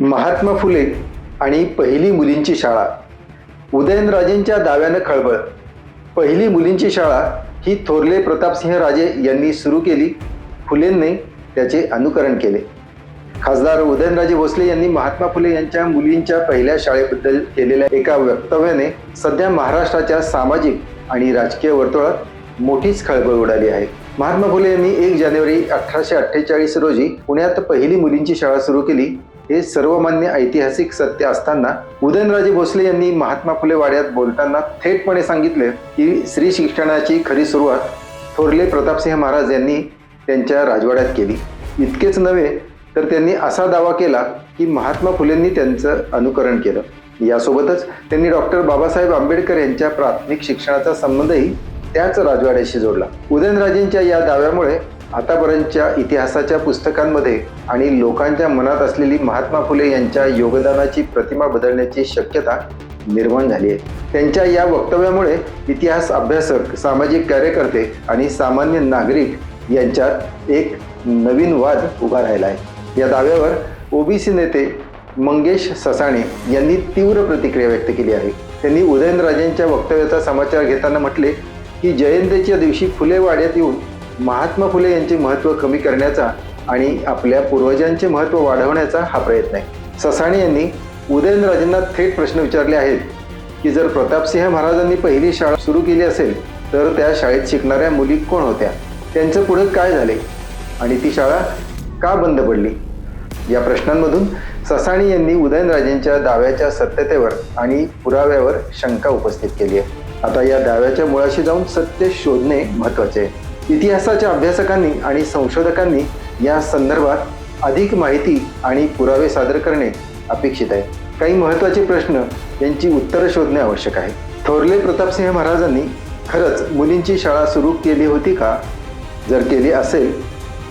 महात्मा फुले आणि पहिली मुलींची शाळा. उदयनराजेंच्या दाव्यानं खळबळ. पहिली मुलींची शाळा ही थोरले प्रतापसिंह राजे यांनी सुरू केली. फुलेंनी त्याचे अनुकरण केले. खासदार उदयनराजे भोसले यांनी महात्मा फुले यांच्या मुलींच्या पहिल्या शाळेबद्दल केलेल्या एका वक्तव्याने सध्या महाराष्ट्राच्या सामाजिक आणि राजकीय वर्तुळात मोठीच खळबळ उडाली आहे. महात्मा फुले यांनी एक जानेवारी अठराशे अठ्ठेचाळीस रोजी पुण्यात पहिली मुलींची शाळा सुरू केली. हे सर्वमान्य ऐतिहासिक सत्य असताना उदयनराजे भोसले यांनी महात्मा फुले वाड्यात बोलताना थेटपणे सांगितले की श्री शिक्षणाची खरी सुरुवात थोरले प्रतापसिंह महाराज यांनी त्यांच्या राजवाड्यात केली. इतकेच नव्हे तर त्यांनी असा दावा केला की महात्मा फुलेंनी त्यांचं अनुकरण केलं. यासोबतच त्यांनी डॉक्टर बाबासाहेब आंबेडकर यांच्या प्राथमिक शिक्षणाचा संबंधही त्याच राजवाड्याशी जोडला. उदयनराजेंच्या या दाव्यामुळे आतापर्यंतच्या इतिहासाच्या पुस्तकांमध्ये आणि लोकांच्या मनात असलेली महात्मा फुले यांच्या योगदानाची प्रतिमा बदलण्याची शक्यता निर्माण झाली आहे. त्यांच्या या वक्तव्यामुळे इतिहास अभ्यासक सामाजिक कार्यकर्ते आणि सामान्य नागरिक यांच्यात एक नवीन वाद उभा राहिला आहे. या दाव्यावर ओबीसी नेते मंगेश ससाणे यांनी तीव्र प्रतिक्रिया व्यक्त केली आहे. त्यांनी उदयनराजेंच्या वक्तव्याचा समाचार घेताना म्हटले की जयंतीच्या दिवशी फुले वाड्यात येऊन महात्मा फुले यांचे महत्त्व कमी करण्याचा आणि आपल्या पूर्वजांचे महत्त्व वाढवण्याचा हा प्रयत्न आहे. ससाणे यांनी उदयनराजेंना थेट प्रश्न विचारले आहेत की जर प्रतापसिंह महाराजांनी पहिली शाळा सुरू केली असेल तर त्या शाळेत शिकणाऱ्या मुली कोण होत्या? त्यांचं पुढे काय झाले? आणि ती शाळा का बंद पडली? या प्रश्नांमधून ससाणी यांनी उदयनराजेंच्या दाव्याच्या सत्यतेवर आणि पुराव्यावर शंका उपस्थित केली आहे. आता या दाव्याच्या मुळाशी जाऊन सत्य शोधणे महत्त्वाचे आहे. इतिहासाच्या अभ्यासकांनी आणि संशोधकांनी या संदर्भात अधिक माहिती आणि पुरावे सादर करणे अपेक्षित आहे. काही महत्त्वाचे प्रश्न यांची उत्तरं शोधणे आवश्यक आहे. थोरले प्रतापसिंह महाराजांनी खरंच मुलींची शाळा सुरू केली होती का? जर केली असेल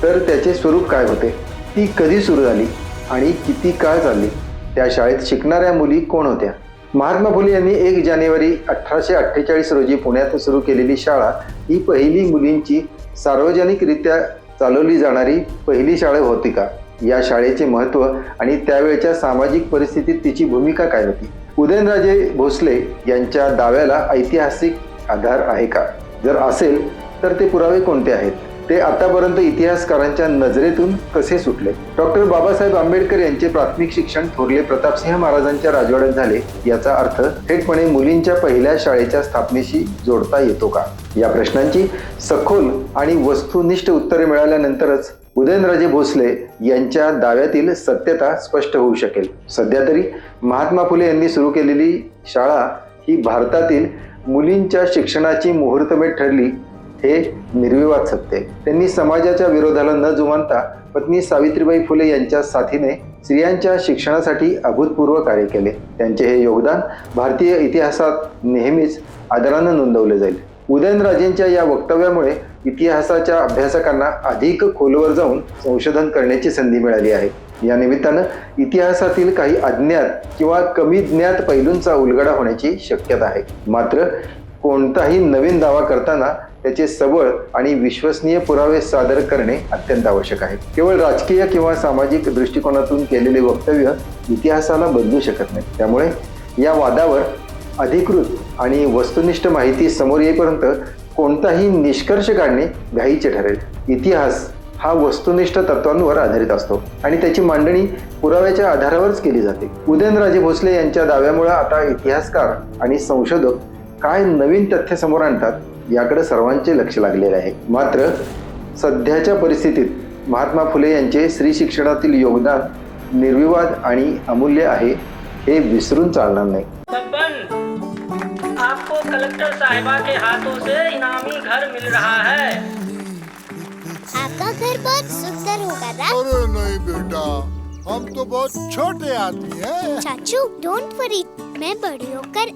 तर त्याचे स्वरूप काय होते? ती कधी सुरू झाली आणि किती काळ चालली? त्या शाळेत शिकणाऱ्या मुली कोण होत्या? महात्मा फुले यांनी एक जानेवारी अठराशे अठ्ठेचाळीस रोजी पुण्यात सुरू केलेली शाळा ही पहिली मुलींची सार्वजनिकरित्या चालवली जाणारी पहिली शाळा होती का? या शाळेचे महत्त्व आणि त्यावेळच्या सामाजिक परिस्थितीत तिची भूमिका काय होती? उदयनराजे भोसले यांच्या दाव्याला ऐतिहासिक आधार आहे का? जर असेल तर ते पुरावे कोणते आहेत? ते आतापर्यंत इतिहासकारांच्या नजरेतून कसे सुटले? डॉक्टर बाबासाहेब आंबेडकर यांचे प्राथमिक शिक्षण थोरले प्रतापसिंह महाराजांच्या राजवाड्यात झाले याचा अर्थ थेटपणे मुलींच्या पहिल्या शाळेच्या स्थापनेशी जोडता येतो का? या प्रश्नांची सखोल आणि वस्तुनिष्ठ उत्तरे मिळाल्यानंतरच उदयनराजे भोसले यांच्या दाव्यातील सत्यता स्पष्ट होऊ शकेल. सध्या तरी महात्मा फुले यांनी सुरू केलेली शाळा ही भारतातील मुलींच्या शिक्षणाची मुहूर्तमेढ ठरली. हे निर्विवाद सत्य. त्यांनी समाजाच्या विरोधाला न जुमानता पत्नी सावित्रीबाई फुले यांच्या साथीने स्त्रियांच्या शिक्षणासाठी अभूतपूर्व कार्य केले. त्यांचे हे योगदान भारतीय इतिहासात नेहमीच आदरानं नोंदवले जाईल. उदयनराजेंच्या या वक्तव्यामुळे इतिहासाच्या अभ्यासकांना अधिक खोलवर जाऊन संशोधन करण्याची संधी मिळाली आहे. या निमित्तानं इतिहासातील काही अज्ञात किंवा कमी ज्ञात पैलूंचा उलगडा होण्याची शक्यता आहे. मात्र कोणताही नवीन दावा करताना त्याचे सबळ आणि विश्वसनीय पुरावे सादर करणे अत्यंत आवश्यक आहे. केवळ राजकीय किंवा सामाजिक दृष्टिकोनातून केलेले वक्तव्य इतिहासाला बदलू शकत नाही. त्यामुळे या वादावर अधिकृत आणि वस्तुनिष्ठ माहिती समोर येईपर्यंत कोणताही निष्कर्ष काढणे घाईचे ठरेल. इतिहास हा वस्तुनिष्ठ तत्वांवर आधारित असतो आणि त्याची मांडणी पुराव्याच्या आधारावरच केली जाते. उदयनराजे भोसले यांच्या दाव्यामुळे आता इतिहासकार आणि संशोधक काय नवीन तथ्य समोर आणतात याकडे सर्वांचे लक्ष लागलेले आहे. मात्र सध्याच्या परिस्थितीत महात्मा फुले यांचे स्त्री शिक्षणातील योगदान निर्विवाद आणि अमूल्य आहे हे विसरून चालणार नाही. आपको कलेक्टर साहिबा के हाथों से इनामी घर मिल रहा है। आपका घर बहुत सुंदर होगा ना अरे नहीं बेटा हम तो बहुत छोटे आदमी हैं। चाचू डोंट वरी मैं बड़ी होकर